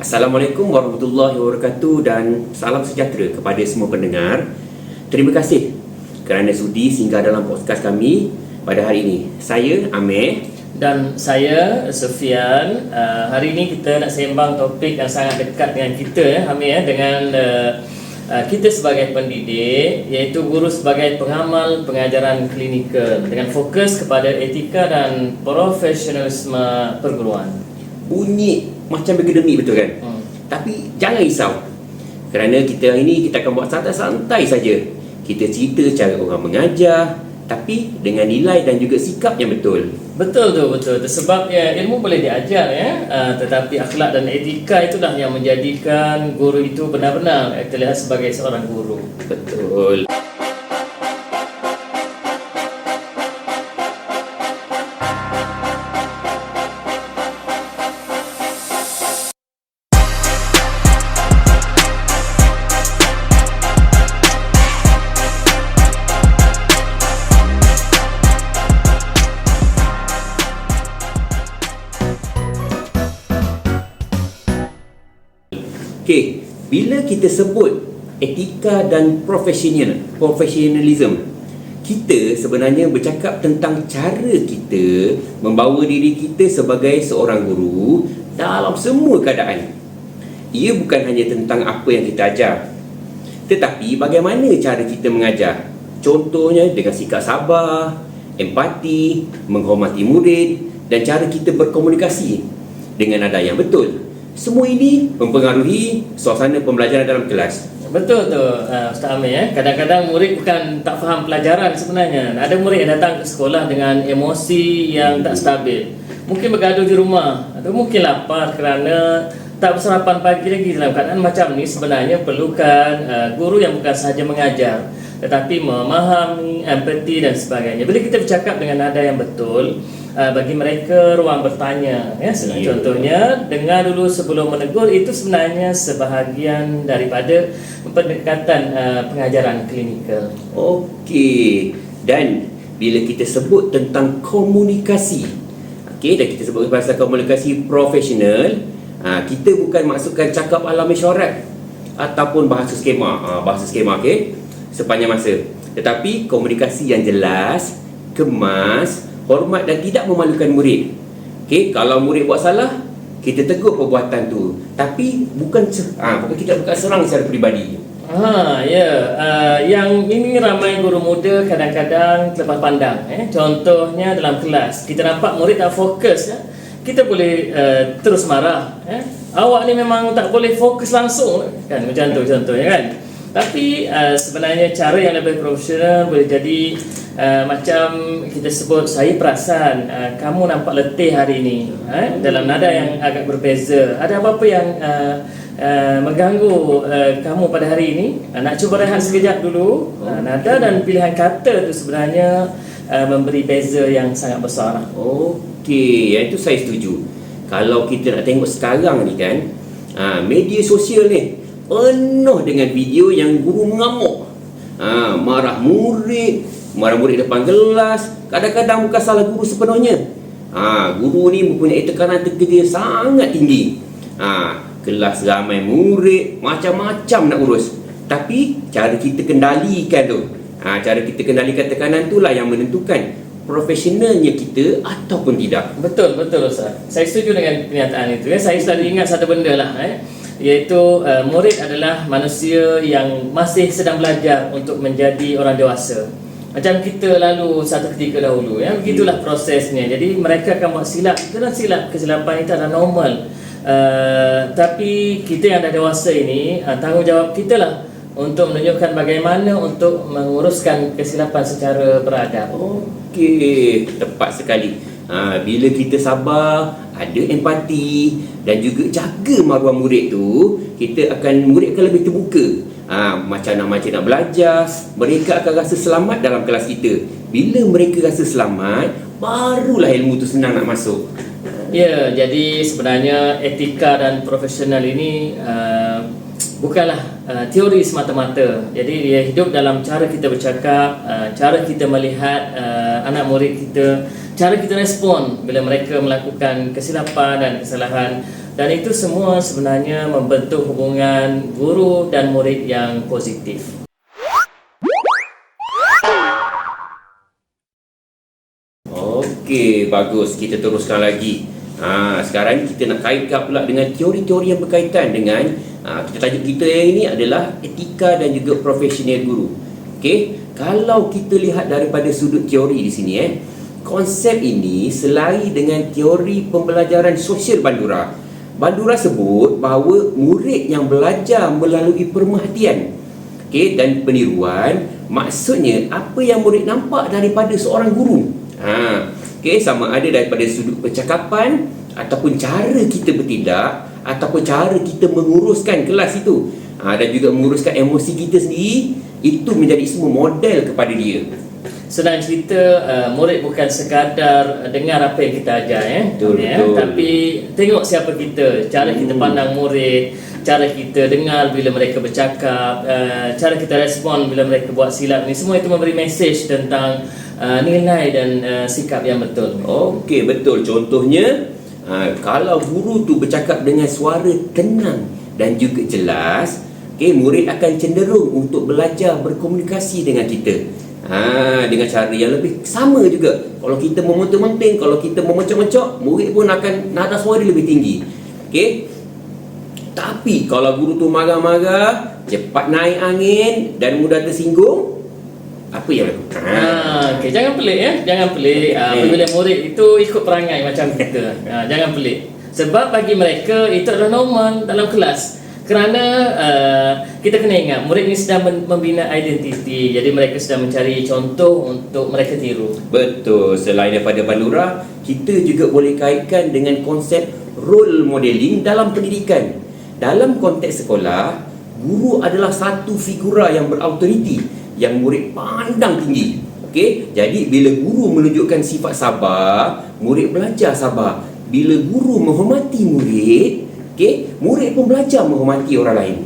Assalamualaikum warahmatullahi wabarakatuh dan salam sejahtera kepada semua pendengar. Terima kasih kerana sudi singgah dalam podcast kami pada hari ini. Saya Amir dan saya Sofian. Uh, hari ini kita nak sembang topik yang sangat dekat dengan kita ya, Amir ya, dengan uh, uh, kita sebagai pendidik iaitu guru sebagai pengamal pengajaran klinikal dengan fokus kepada etika dan profesionalisme perguruan bunyi macam akademik betul kan? Hmm. Tapi jangan risau. Kerana kita hari ini kita akan buat santai-santai saja. Kita cerita cara orang mengajar tapi dengan nilai dan juga sikap yang betul. Betul tu, betul. Sebab ya, ilmu boleh diajar ya, uh, tetapi akhlak dan etika itulah yang menjadikan guru itu benar-benar terlihat sebagai seorang guru. Betul. Bila kita sebut etika dan profesional, professionalism, kita sebenarnya bercakap tentang cara kita membawa diri kita sebagai seorang guru dalam semua keadaan. Ia bukan hanya tentang apa yang kita ajar, tetapi bagaimana cara kita mengajar. Contohnya dengan sikap sabar, empati, menghormati murid dan cara kita berkomunikasi dengan nada yang betul. Semua ini mempengaruhi suasana pembelajaran dalam kelas. Betul tu uh, Ustaz Amir ya. Kadang-kadang murid bukan tak faham pelajaran sebenarnya. Ada murid yang datang ke sekolah dengan emosi yang tak stabil. Mungkin bergaduh di rumah atau mungkin lapar kerana tak bersarapan pagi lagi dalam keadaan macam ni sebenarnya perlukan uh, guru yang bukan sahaja mengajar tetapi memahami empati dan sebagainya. Bila kita bercakap dengan nada yang betul, uh, bagi mereka ruang bertanya ya. Yeah. contohnya dengar dulu sebelum menegur itu sebenarnya sebahagian daripada pendekatan uh, pengajaran klinikal. Okey. Dan bila kita sebut tentang komunikasi okey dan kita sebut pasal komunikasi profesional uh, kita bukan maksudkan cakap ala mesyuarat ataupun bahasa skema. Uh, bahasa skema okey sepanjang masa. Tetapi komunikasi yang jelas kemas hormat dan tidak memalukan murid. Okey, kalau murid buat salah, kita tegur perbuatan tu. Tapi bukan ha, bukan kita bukan serang secara peribadi. Ha, ya. Uh, yang ini ramai guru muda kadang-kadang terlepas pandang. Eh. Contohnya dalam kelas, kita nampak murid tak fokus. Ya. Kita boleh uh, terus marah. Eh. Awak ni memang tak boleh fokus langsung. Kan? Macam tu contohnya kan. Tapi uh, sebenarnya cara yang lebih profesional boleh jadi uh, macam kita sebut saya perasan uh, kamu nampak letih hari ini uh, dalam nada yang agak berbeza. Ada apa-apa yang uh, uh, mengganggu uh, kamu pada hari ini? Uh, nak cuba rehat sekejap dulu. Uh, nada dan pilihan kata itu sebenarnya uh, memberi beza yang sangat besar. Okey, yang itu saya setuju. Kalau kita nak tengok sekarang ni kan, uh, media sosial ni penuh dengan video yang guru mengamuk. Ha, marah murid marah murid depan kelas. Kadang-kadang bukan salah guru sepenuhnya. Ha, guru ni mempunyai tekanan kerja sangat tinggi. Ha, kelas ramai murid macam-macam nak urus. Tapi cara kita kendalikan tu. Ha, cara kita kendalikan tekanan tu lah yang menentukan profesionalnya kita ataupun tidak. Betul betul Ustaz. Saya setuju dengan pernyataan itu. Ya. saya selalu ingat satu benda lah eh iaitu uh, murid adalah manusia yang masih sedang belajar untuk menjadi orang dewasa. Macam kita lalu satu ketika dahulu ya, begitulah prosesnya. Jadi mereka akan buat silap, kerana silap kesilapan itu adalah normal. Uh, tapi kita yang dah dewasa ini, uh, tanggungjawab kita lah untuk menunjukkan bagaimana untuk menguruskan kesilapan secara beradab. Okey, tepat sekali. Ha, bila kita sabar, ada empati dan juga jaga maruah murid tu, kita akan murid akan lebih terbuka. Ha, macam nak macam nak belajar, mereka akan rasa selamat dalam kelas kita. Bila mereka rasa selamat, barulah ilmu tu senang nak masuk. Ya, jadi sebenarnya etika dan profesional ini uh, bukanlah uh, teori semata-mata. Jadi dia hidup dalam cara kita bercakap, uh, cara kita melihat uh, anak murid kita cara kita respon bila mereka melakukan kesilapan dan kesalahan dan itu semua sebenarnya membentuk hubungan guru dan murid yang positif. Okey, bagus. Kita teruskan lagi. Ha, sekarang kita nak kaitkan pula dengan teori-teori yang berkaitan dengan ha, tajuk kita yang ini adalah etika dan juga profesional guru. Okey, kalau kita lihat daripada sudut teori di sini eh, konsep ini selari dengan teori pembelajaran sosial Bandura. Bandura sebut bahawa murid yang belajar melalui perhatian okey dan peniruan maksudnya apa yang murid nampak daripada seorang guru. Ha, okey sama ada daripada sudut percakapan ataupun cara kita bertindak ataupun cara kita menguruskan kelas itu. Ha, dan juga menguruskan emosi kita sendiri itu menjadi semua model kepada dia. Senang cerita uh, murid bukan sekadar dengar apa yang kita ajar ya. Betul, ya betul. tapi tengok siapa kita, cara kita Hmm. pandang murid, cara kita dengar bila mereka bercakap, uh, cara kita respon bila mereka buat silap ni semua itu memberi mesej tentang uh, nilai dan uh, sikap yang betul. Okey, betul. Contohnya, ha, kalau guru tu bercakap dengan suara tenang dan juga jelas, okey, murid akan cenderung untuk belajar berkomunikasi dengan kita. Ha, dengan cara yang lebih sama juga. Kalau kita memontok-monting, kalau kita memencok-mencok, murid pun akan nada suara lebih tinggi. Okey? Tapi kalau guru tu marah-marah, cepat naik angin dan mudah tersinggung, apa yang berlaku? Ha. Ha, okay, jangan pelik ya, jangan pelik. Uh, Hmm. Apabila murid itu ikut perangai macam kita, uh, jangan pelik. Sebab bagi mereka itu adalah normal dalam kelas. Kerana uh, kita kena ingat murid ini sedang membina identiti, jadi mereka sedang mencari contoh untuk mereka tiru. Betul, selain daripada Bandura, kita juga boleh kaitkan dengan konsep role modeling dalam pendidikan. Dalam konteks sekolah, guru adalah satu figura yang berautoriti yang murid pandang tinggi. Okey, jadi bila guru menunjukkan sifat sabar, murid belajar sabar. Bila guru menghormati murid, okey, murid pun belajar menghormati orang lain.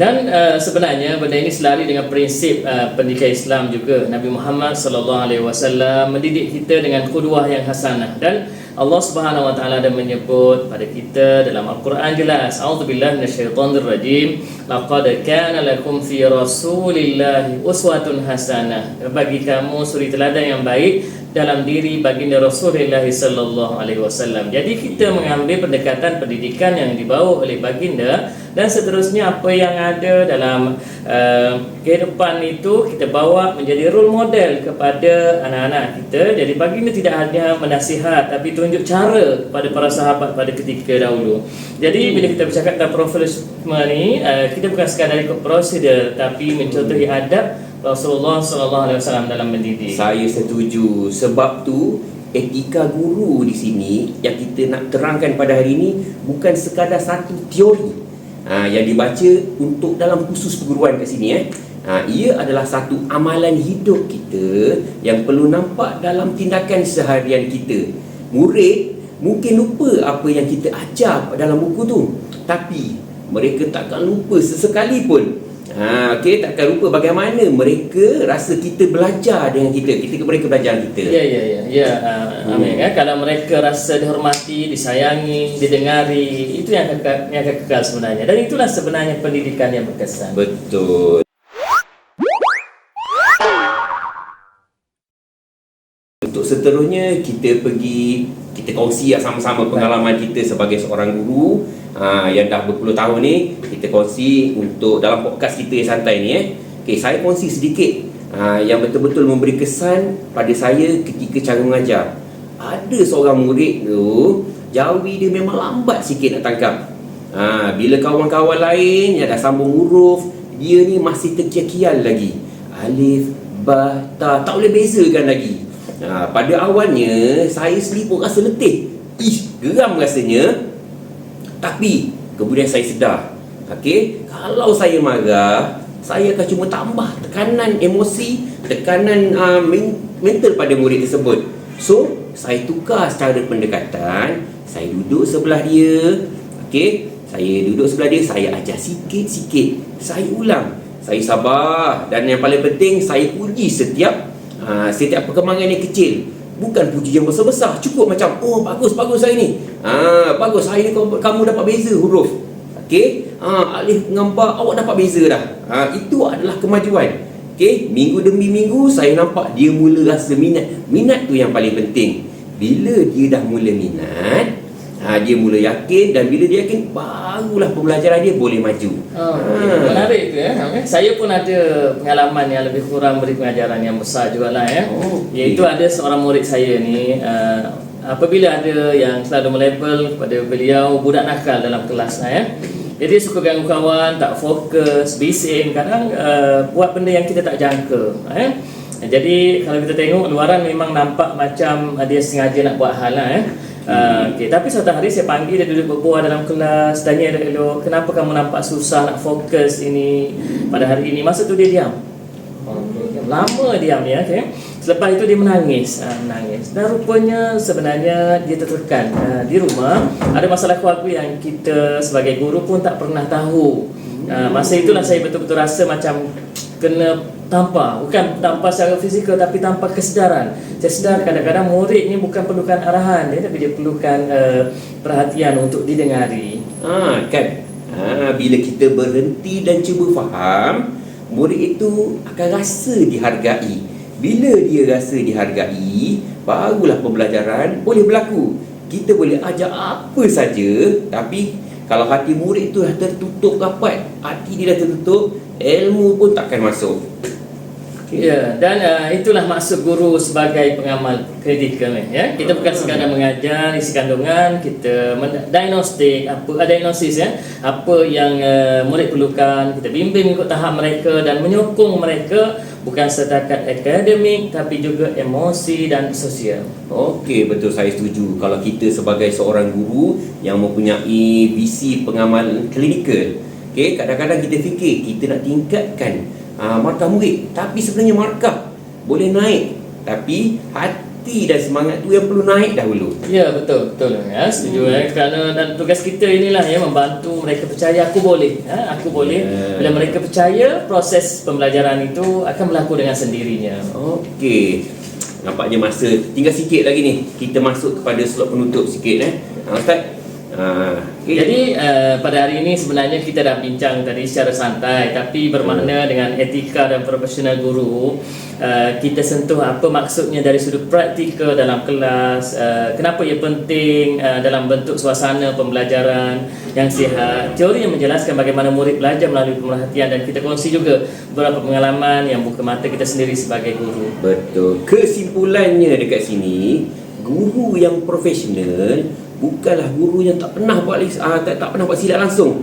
Dan uh, sebenarnya benda ini selari dengan prinsip uh, pendidikan Islam juga. Nabi Muhammad sallallahu alaihi wasallam mendidik kita dengan qudwah yang hasanah dan Allah Subhanahu wa taala ada menyebut pada kita dalam Al-Quran jelas a'udzubillahi minasyaitonir rajim laqad kana lakum fi rasulillahi uswatun hasanah. Bagi kamu suri teladan yang baik dalam diri baginda Rasulullah sallallahu alaihi wasallam. Jadi kita mengambil pendekatan pendidikan yang dibawa oleh baginda dan seterusnya apa yang ada dalam uh, kehidupan itu kita bawa menjadi role model kepada anak-anak kita. Jadi baginda tidak hanya menasihat tapi tunjuk cara kepada para sahabat pada ketika dahulu. Jadi bila kita bercakap tentang profesionalisme ni uh, kita bukan sekadar ikut prosedur tapi mencontohi adab Rasulullah sallallahu alaihi wasallam dalam mendidik. Saya setuju sebab tu etika guru di sini yang kita nak terangkan pada hari ini bukan sekadar satu teori ha, yang dibaca untuk dalam khusus perguruan kat sini eh. Ha, ia adalah satu amalan hidup kita yang perlu nampak dalam tindakan seharian kita. Murid mungkin lupa apa yang kita ajar dalam buku tu tapi mereka takkan lupa sesekali pun Ha, okay, takkan lupa bagaimana mereka rasa kita belajar dengan kita. Kita mereka belajar dengan kita. Ya ya ya ya uh, amin ya kalau mereka rasa dihormati, disayangi, didengari itu yang kekal, yang akan kekal sebenarnya dan itulah sebenarnya pendidikan yang berkesan. Betul. Seterusnya kita pergi kita kongsi lah sama-sama pengalaman kita sebagai seorang guru ha, yang dah berpuluh tahun ni kita kongsi untuk dalam podcast kita yang santai ni eh. Okey, saya kongsi sedikit ha, yang betul-betul memberi kesan pada saya ketika cara mengajar. Ada seorang murid tu jawi dia memang lambat sikit nak tangkap. Ha, bila kawan-kawan lain yang dah sambung huruf, dia ni masih terkial-kial lagi. Alif, ba, ta, tak boleh bezakan lagi. Ha, pada awalnya, saya sendiri pun rasa letih. Ish, geram rasanya. Tapi, kemudian saya sedar. Okey, kalau saya marah, saya akan cuma tambah tekanan emosi, tekanan uh, men- mental pada murid tersebut. So, saya tukar cara pendekatan. Saya duduk sebelah dia. Okey, saya duduk sebelah dia, saya ajar sikit-sikit. Saya ulang. Saya sabar dan yang paling penting saya puji setiap uh, setiap perkembangan yang kecil. bukan puji yang besar-besar cukup macam oh bagus bagus hari ni. Ha, bagus hari ni kamu, kamu dapat beza huruf. Okey ha, dengan ba awak dapat beza dah. Ha, itu adalah kemajuan. Okey minggu demi minggu saya nampak dia mula rasa minat. Minat tu yang paling penting. Bila dia dah mula minat ha, dia mula yakin dan bila dia yakin barulah pembelajaran dia boleh maju Oh, Ha. menarik tu ya. Okay. Saya pun ada pengalaman yang lebih kurang beri pengajaran yang besar jugalah ya. Oh, okey. Iaitu ada seorang murid saya ni uh, apabila ada yang selalu melabel kepada beliau budak nakal dalam kelas ya. Jadi dia suka ganggu kawan, tak fokus, bising, kadang uh, buat benda yang kita tak jangka. Eh? Jadi kalau kita tengok luaran memang nampak macam uh, dia sengaja nak buat hal lah eh. Uh, okay. Tapi suatu hari saya panggil dia duduk berbual dalam kelas Tanya dia elok Kenapa kamu nampak susah nak fokus ini Pada hari ini Masa tu dia diam. Lama diam dia okay. Selepas itu dia menangis uh, Menangis Dan rupanya sebenarnya dia tertekan uh, Di rumah Ada masalah keluarga yang kita sebagai guru pun tak pernah tahu uh, Masa itulah saya betul-betul rasa macam Kena tampar Bukan tampar secara fizikal Tapi tanpa kesedaran Saya sedar kadang-kadang murid ni bukan perlukan arahan dia Tapi dia perlukan uh, perhatian untuk didengari Ha, kan? Ha, bila kita berhenti dan cuba faham, murid itu akan rasa dihargai. Bila dia rasa dihargai, barulah pembelajaran boleh berlaku. Kita boleh ajar apa saja, tapi kalau hati murid itu dah tertutup rapat, hati dia dah tertutup, ilmu pun takkan masuk. Ya, dan uh, itulah maksud guru sebagai pengamal kritikal ni, ya. Kita bukan sekadar mengajar isi kandungan, kita diagnostik apa uh, diagnosis ya, apa yang uh, murid perlukan, kita bimbing ikut tahap mereka dan menyokong mereka bukan setakat akademik tapi juga emosi dan sosial. Okey, betul saya setuju. Kalau kita sebagai seorang guru yang mempunyai visi pengamal klinikal, okey, kadang-kadang kita fikir kita nak tingkatkan uh, markah murid, tapi sebenarnya markah boleh naik, tapi hati dan semangat tu yang perlu naik dahulu. Ya betul betul ya setuju Hmm. ya kerana dan tugas kita inilah ya membantu mereka percaya aku boleh ya aku boleh Ya. bila mereka percaya proses pembelajaran itu akan berlaku dengan sendirinya. Okey. Nampaknya masa tinggal sikit lagi ni. Kita masuk kepada slot penutup sikit eh. Ha, Ustaz. Okay. Jadi uh, pada hari ini sebenarnya kita dah bincang tadi secara santai tapi bermakna dengan etika dan profesional guru uh, kita sentuh apa maksudnya dari sudut praktikal dalam kelas uh, kenapa ia penting uh, dalam bentuk suasana pembelajaran yang sihat teori yang menjelaskan bagaimana murid belajar melalui pemerhatian dan kita kongsi juga beberapa pengalaman yang buka mata kita sendiri sebagai guru Betul. Kesimpulannya dekat sini, guru yang profesional bukanlah guru yang tak pernah buat ah, tak, tak pernah buat silap langsung.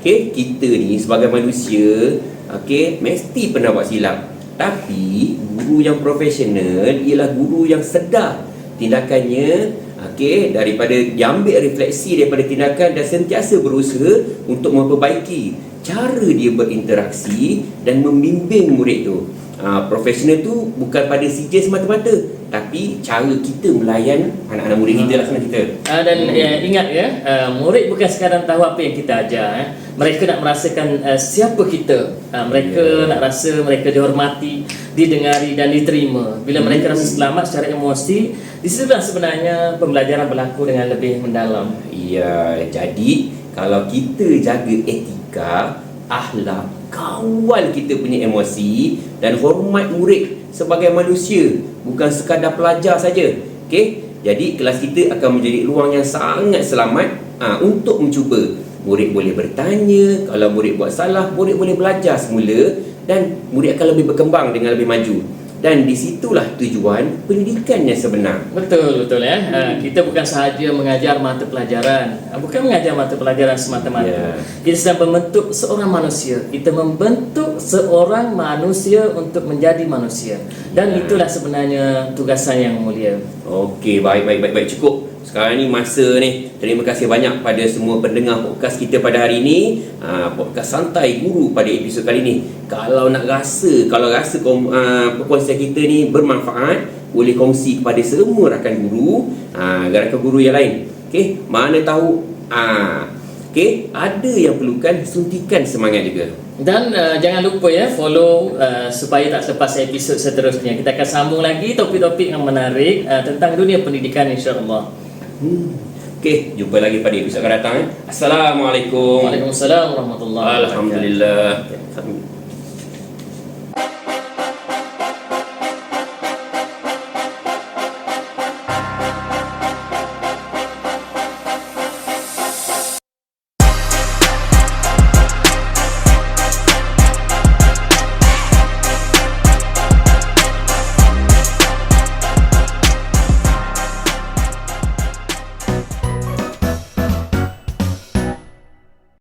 Okey, kita ni sebagai manusia, okey, mesti pernah buat silap. Tapi guru yang profesional ialah guru yang sedar tindakannya okey daripada diambil refleksi daripada tindakan dan sentiasa berusaha untuk memperbaiki cara dia berinteraksi dan membimbing murid tu. Ha, profesional tu bukan pada CJ semata-mata tapi cara kita melayan anak-anak murid kita lah kita. Uh, dan uh, ingat ya, uh, murid bukan sekadar tahu apa yang kita ajar. Eh. Mereka nak merasakan uh, siapa kita. Uh, mereka Ya. nak rasa mereka dihormati, didengari dan diterima. Bila Hmm. mereka rasa selamat secara emosi, di situlah sebenarnya pembelajaran berlaku dengan lebih mendalam. Ya, jadi kalau kita jaga etika, akhlak, kawal kita punya emosi dan hormat murid sebagai manusia, bukan sekadar pelajar saja. Okey? Jadi kelas kita akan menjadi ruang yang sangat selamat ha, untuk mencuba. Murid boleh bertanya, kalau murid buat salah, murid boleh belajar semula dan murid akan lebih berkembang dengan lebih maju. Dan di situlah tujuan pendidikan yang sebenar. Betul betul ya. Uh, kita bukan sahaja mengajar mata pelajaran, uh, bukan mengajar mata pelajaran semata-mata. Ya. Kita sedang membentuk seorang manusia. Kita membentuk seorang manusia untuk menjadi manusia. Dan Ya. itulah sebenarnya tugasan yang mulia. Okey, baik, baik, baik, baik. Cukup. Sekarang ni masa ni. Terima kasih banyak pada semua pendengar podcast kita pada hari ini. Ha, podcast Santai Guru pada episod kali ni. Kalau nak rasa, kalau rasa kom, uh, perkongsian kita ni bermanfaat, boleh kongsi kepada semua rakan guru, ha, rakan guru yang lain. Okey, mana tahu ah Okey, ada yang perlukan suntikan semangat juga. Dan uh, jangan lupa ya follow uh, supaya tak selepas episod seterusnya. Kita akan sambung lagi topik-topik yang menarik uh, tentang dunia pendidikan insya-Allah. Hmm. Okey, jumpa lagi pada episod akan datang. Eh. Assalamualaikum. Waalaikumsalam warahmatullahi wabarakatuh. Alhamdulillah.